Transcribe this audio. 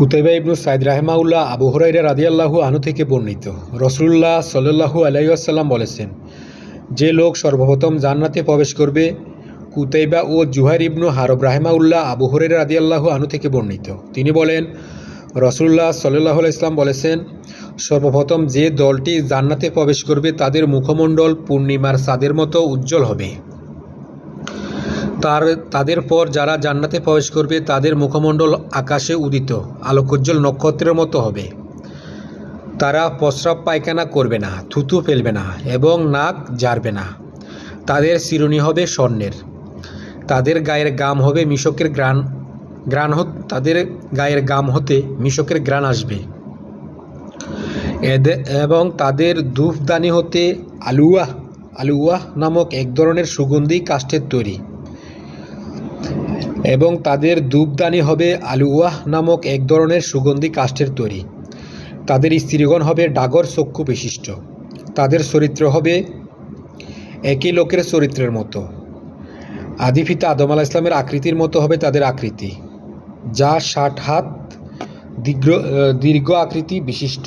Qutaiba ইবনু সাইদ রাহেমাউল্লাহ আবু হরাইরা রাদিয়াল্লাহু আনু থেকে বর্ণিত। রসুল্লাহ সাল্লাল্লাহু আলাইসাল্লাম বলেছেন, যে লোক সর্বপ্রথম জান্নাতে প্রবেশ করবে, কুতাইবা ও জুহাইর ইবনু হারব রাহেমাউল্লাহ আবু হরাইরা রাদিয়াল্লাহু আনু থেকে বর্ণিত। তিনি বলেন রসুল্লাহ সাল্লাহ ইসলাম বলেছেন, সর্বপ্রথম যে দলটি জান্নাতে প্রবেশ করবে তাদের মুখমণ্ডল পূর্ণিমার চাঁদের মতো উজ্জ্বল হবে। তার, তাদের পর যারা জান্নাতে প্রবেশ করবে, তাদের মুখমণ্ডল আকাশে উদিত, আলোকোজ্জ্বল নক্ষত্রের মতো হবে। তারা প্রস্রাব পায়খানা করবে না, থুতু ফেলবে না এবং নাক জারবে না। তাদের শিরুনি হবে স্বর্ণের। তাদের গায়ের গাম হবে মিশকের গ্রাণ হত, তাদের গায়ের গাম হতে মিশকের গ্রান আসবে। এদে, এবং তাদের ধূপদানি হতে আলুয়া আলুয়া নামক এক ধরনের সুগন্ধি কাষ্ঠের তৈরি। এবং তাদের ধূপদানি হবে আলুয়াহ নামক এক ধরনের সুগন্ধি কাষ্ঠের তৈরি। তাদের স্ত্রীগণ হবে ডাগর চক্ষু বিশিষ্ট। তাদের চরিত্র হবে একই লোকের চরিত্রের মতো। আদিপিতা আদম আলাহ ইসলামের আকৃতির মতো হবে তাদের আকৃতি, যা ষাট হাত দীর্ঘ দীর্ঘ আকৃতি বিশিষ্ট।